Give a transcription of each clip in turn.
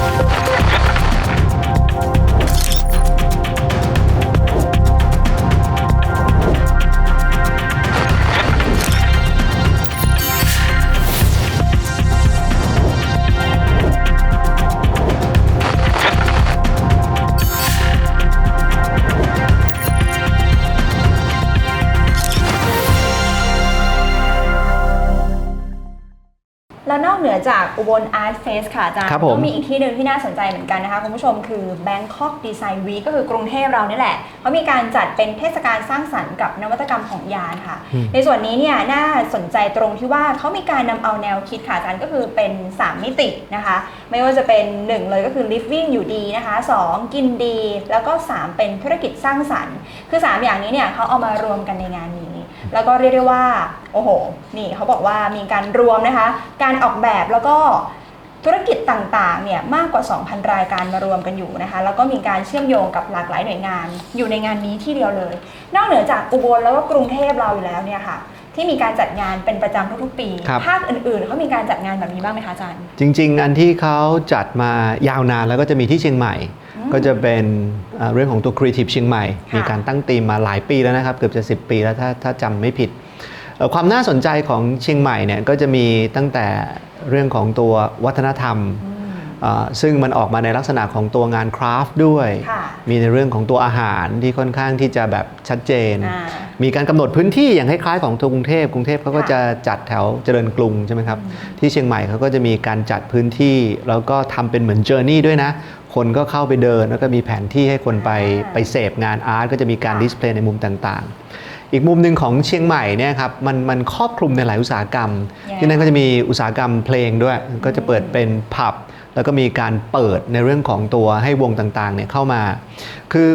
Thank you. แล้วนอกเหนือจากอุบล Art Fest ค่ะอาจารย์ครับผมก็มีอีกที่หนึ่งที่น่าสนใจเหมือนกันนะคะคุณผู้ชมคือ Bangkok Design Week ก็คือกรุงเทพเรานี่แหละเขามีการจัดเป็นเทศกาลสร้างสรรค์กับนวัตกรรมของยานค่ะอืมในส่วนนี้เนี่ยน่าสนใจตรงที่ว่าเขามีการนำเอาแนวคิดค่ะอาจารย์ก็คือเป็น 3 มิตินะคะ ไม่ว่าจะเป็น 1 เลยก็คือ living อยู่ดีนะคะ 2 กินดี แล้วก็ 3 เป็นธุรกิจสร้างสรรค์ คือ 3 อย่างนี้เนี่ยเขาเอามารวมกันในงานนี้ แล้วก็เรียกได้ว่าโอ้โหนี่เขาบอกว่ามีการรวมนะคะ การออกแบบแล้วก็ธุรกิจต่างๆ เนี่ยมากกว่า 2,000 รายการมารวมกันอยู่นะคะ แล้วก็มีการเชื่อมโยงกับหลากหลายหน่วยงาน อยู่ในงานนี้ที่เดียวเลย นอกเหนือจากอุบลแล้วก็กรุงเทพเราอยู่แล้วเนี่ยค่ะ ที่มีการจัดงานเป็นประจำทุกๆ ปีครับภาคอื่นๆเขามีการจัดงานแบบนี้บ้างไหมคะอาจารย์ จริง ๆ อันที่เขาจัดมายาวนานแล้วก็จะมีที่เชียงใหม่อืม ก็จะเป็นเอ่อเรื่องของตัว Creative เชียงใหม่ค่ะมีการตั้งธีมมาหลายปีแล้วนะครับ เกือบจะ 10 ปีแล้วถ้าถ้าจำไม่ผิดเอ่อความน่าสนใจของเชียงใหม่เนี่ยก็จะมีตั้งแต่เรื่องของตัววัฒนธรรมอืมเอ่อซึ่งมันออกมาในลักษณะของตัวงานคราฟต์ด้วยค่ะมีในเรื่องของตัวอาหารที่ค่อนข้างที่จะแบบชัดเจนอ่ามีการกำหนดพื้นที่อย่างคล้ายๆของตัวกรุงเทพกรุงเทพเขาก็ค่ะจะจัดแถวเจริญกรุงใช่ไหมครับอืมที่เชียงใหม่เขาก็จะมีการจัดพื้นที่ แล้วก็ทำเป็นเหมือนเจอร์นี่ด้วยนะ คนก็เข้าไปเดิน แล้วก็มีแผนที่ให้คนไปไปเสพงานอาร์ตก็จะมีการดิสเพลย์ในมุมต่างๆ อีกมุมหนึ่งของเชียงใหม่เนี่ยครับมันมันครอบคลุมในหลายอุตสาหกรรมยังไงที่นั่นก็จะมีอุตสาหกรรมเพลงด้วย ก็จะเปิดเป็นผับแล้วก็มีการเปิดในเรื่องของตัวให้วงต่างๆเนี่ยเข้ามา คือ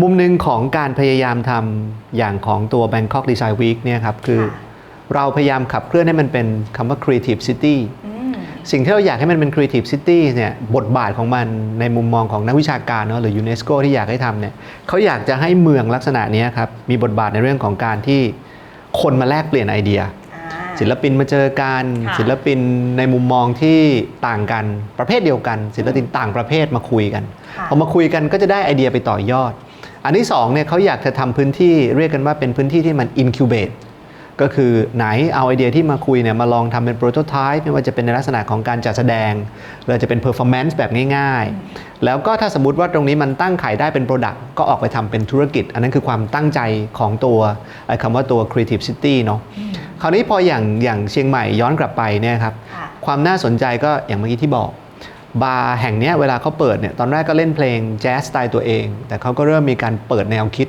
มุมหนึ่งของการพยายามทำอย่างของตัว Bangkok Design Week เนี่ยครับคือค่ะเราพยายามขับเคลื่อนให้มันเป็นคำว่า Creative City อืม สิ่งที่เราอยากให้มันเป็น Creative City เนี่ยบทบาทของมันในมุมมองของนักวิชาการเนาะหรือยูเนสโกที่อยากให้ทำเนี่ยเขาอยากจะให้เมืองลักษณะเนี้ยครับมีบทบาทในเรื่องของการที่คนมาแลกเปลี่ยนไอเดียอ่าศิลปินมาเจอกันค่ะศิลปินในมุมมองที่ต่างกันประเภทเดียวกัน ศิลปินต่างประเภทมาคุยกันค่ะพอมาคุยกันก็จะได้ไอเดียไปต่อยอด อันที่สองเนี่ยเขาอยากจะทำพื้นที่เรียกกันว่าเป็นพื้นที่ที่มัน incubate ก็คือไหนเอาไอเดียที่มาคุยเนี่ยมาลองทำเป็นโปรโตไทป์ไม่ว่าจะเป็นในลักษณะของการจัดแสดงหรือจะเป็น performance แบบง่าย ๆ แล้วก็ถ้าสมมติว่าตรงนี้มันตั้งขายได้เป็น Product ก็ออกไปทำเป็นธุรกิจ อันนั้นคือความตั้งใจของตัวไอ้คำว่าตัว creative city เนาะคราวนี้พออย่างอย่างเชียงใหม่ย้อนกลับไปเนี่ยครับค่ะความน่าสนใจก็อย่างเมื่อกี้ที่บอกบาร์แห่งเนี้ยเวลาเขาเปิดเนี่ยตอนแรกก็เล่นเพลงแจ๊สสไตล์ตัวเอง แต่เขาก็เริ่มมีการเปิดแนวคิด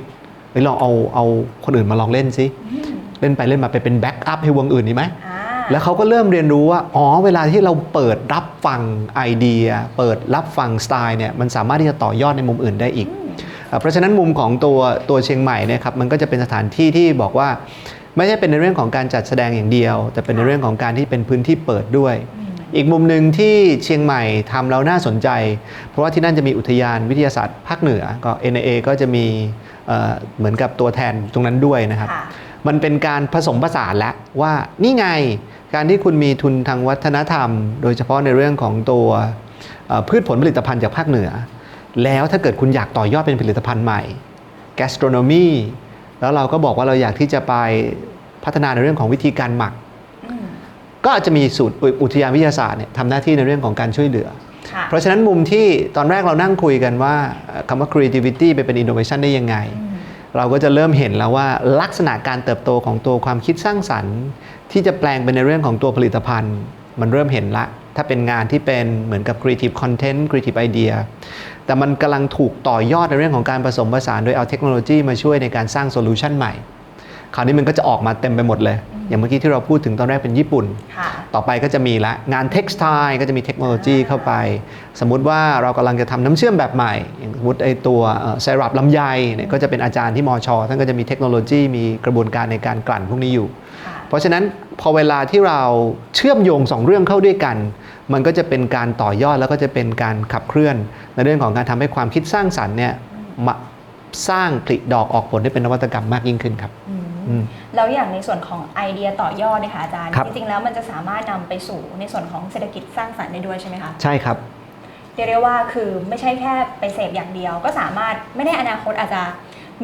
เฮ้ยลองเอาเอาคนอื่นมาลองเล่นซิอืม เล่นไปเล่นมาไปเป็นแบ็กอัพให้วงอื่นดีไหมอ่าแล้วเขาก็เริ่มเรียนรู้ว่า อ๋อ เวลาที่เราเปิดรับฟังไอเดีย เปิดรับฟังสไตล์เนี่ย มันสามารถที่จะต่อยอดในมุมอื่นได้อีกอ่าเพราะฉะนั้นมุมของตัวตัวเชียงใหม่เนี่ยครับ มันก็จะเป็นสถานที่ที่บอกว่า ไม่ใช่เป็นในเรื่องของการจัดแสดงอย่างเดียว แต่เป็นในเรื่องของการที่เป็นพื้นที่เปิดด้วยอืมอีกมุมหนึ่งที่เชียงใหม่ทำแล้วน่าสนใจ เพราะว่าที่นั่นจะมีอุทยานวิทยาศาสตร์ภาคเหนือ ก็ NIA ก็จะมีเอ่อเหมือนกับตัวแทนตรงนั้นด้วยนะครับค่ะ มันเป็นการผสมผสานแล้วว่านี่ไงการที่คุณมีทุนทางวัฒนธรรม โดยเฉพาะในเรื่องของตัวเอ่อพืชผลผลิตภัณฑ์จากภาคเหนือ แล้วถ้าเกิดคุณอยากต่อยอดเป็นผลิตภัณฑ์ใหม่ gastronomy แล้วเราก็บอกว่าเราอยากที่จะไปพัฒนาในเรื่องของวิธีการหมักอืมก็อาจจะมีสูตรอุทยานวิทยาศาสตร์เนี่ยทำหน้าที่ในเรื่องของการช่วยเหลือค่ะเพราะฉะนั้นมุมที่ตอนแรกเรานั่งคุยกันว่าเอ่อคำว่า creativity ไปเป็น innovation ได้ยังไงอืม เราก็จะเริ่มเห็นแล้วว่าลักษณะการเติบโตของตัวความคิดสร้างสรรค์ ที่จะแปลงเป็นในเรื่องของตัวผลิตภัณฑ์ มันเริ่มเห็นละ ถ้าเป็นงานที่เป็นเหมือนกับ creative content creative idea แต่มันกำลังถูกต่อยอดในเรื่องของการผสมผสานโดยเอาเทคโนโลยีมาช่วยในการสร้างโซลูชันใหม่คราวนี้มันก็จะออกมาเต็มไปหมดเลย อย่างเมื่อกี้ที่เราพูดถึงตอนแรกเป็นญี่ปุ่น ต่อไปก็จะมีละงานเท็กซ์ไทก็จะมีเทคโนโลยีเข้าไป สมมุติว่าเรากำลังจะทำน้ำเชื่อมแบบใหม่อย่างสมมติไอตัวไซรัปลำไยเนี่ยก็จะเป็นอาจารย์ที่มอชอท่านก็จะมีเทคโนโลยีมีกระบวนการในการกลั่นพวกนี้อยู่ค่ะเพราะฉะนั้นพอเวลาที่เราเชื่อมโยงสองเรื่องเข้าด้วยกัน มันก็จะเป็นการต่อยอดแล้วก็จะเป็นการขับเคลื่อน ในเรื่องของการทำให้ความคิดสร้างสรรค์เนี่ยมาสร้างผลิดอกออกผลได้เป็นนวัตกรรมมากยิ่งขึ้นครับอืมอืม แล้วอย่างในส่วนของไอเดียต่อยอดเนี่ยค่ะอาจารย์ครับจริงๆแล้วมันจะสามารถนำไปสู่ในส่วนของเศรษฐกิจสร้างสรรค์ได้ด้วยใช่ไหมคะ ใช่ครับเรียกได้ว่าคือไม่ใช่แค่ไปเสพอย่างเดียว ก็สามารถไม่ได้อนาคตอาจจะ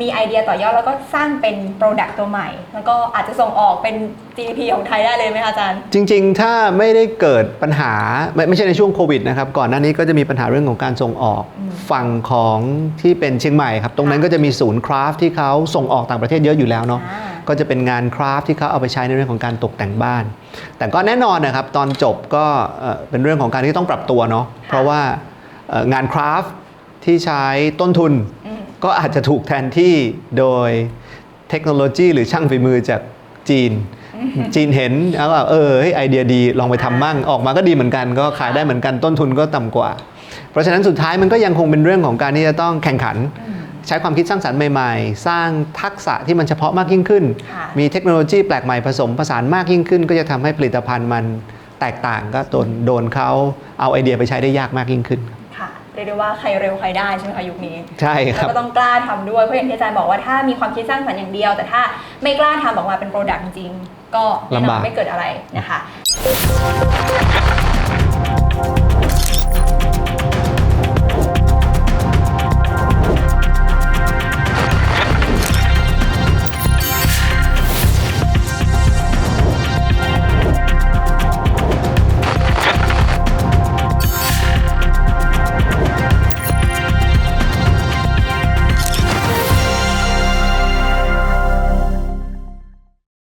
มีไอเดียต่อยอดแล้วก็สร้างเป็นโปรดักต์ตัวใหม่ แล้วก็อาจจะส่งออกเป็น GDP ของไทยได้เลยไหมคะอาจารย์ จริง ๆ ถ้าไม่ได้เกิดปัญหาไม่ไม่ใช่ในช่วงโควิดนะครับ ก่อนหน้านี้ก็จะมีปัญหาเรื่องของการส่งออกอืมฝั่งของที่เป็นเชียงใหม่ครับ ตรงนั้นค่ะก็จะมีศูนย์คราฟที่เขาส่งออกต่างประเทศเยอะอยู่แล้วเนาะอ่าก็จะเป็นงานคราฟที่เขาเอาไปใช้ในเรื่องของการตกแต่งบ้าน แต่ก็แน่นอนนะครับตอนจบก็เอ่อเป็นเรื่องของการที่ต้องปรับตัวเนาะเพราะว่าเอ่องานคราฟที่ใช้ต้นทุนอืม ก็อาจจะถูกแทนที่โดยเทคโนโลยีหรือช่างฝีมือจากจีน จีนเห็นแล้วก็เออเฮ้ยไอเดียดีลองไปทำมั่งออกมาก็ดีเหมือนกัน ก็ขายได้เหมือนกันต้นทุนก็ต่ำกว่า เพราะฉะนั้นสุดท้ายมันก็ยังคงเป็นเรื่องของการที่จะต้องแข่งขันอืมใช้ความคิดสร้างสรรค์ใหม่ๆ สร้างทักษะที่มันเฉพาะมากยิ่งขึ้นค่ะมีเทคโนโลยีแปลกใหม่ผสมผสานมากยิ่งขึ้น ก็จะทำให้ผลิตภัณฑ์มันแตกต่างก็โดนโดนเขาเอาไอเดียไปใช้ได้ยากมากยิ่งขึ้นค่ะเรียกได้ว่าใครเร็วใครได้ใช่ไหมคะยุคนี้ใช่คแล้รับวก็ต้องกล้าทำด้วยเพราะอย่างที่อาจารย์บอกว่าถ้ามีความคิดสร้างสรรค์อย่างเดียว แต่ถ้าไม่กล้าทำออกมาเป็นโปรดักต์จริงๆก็แน่นลำอบานกไม่เกิดอะไรนะคะ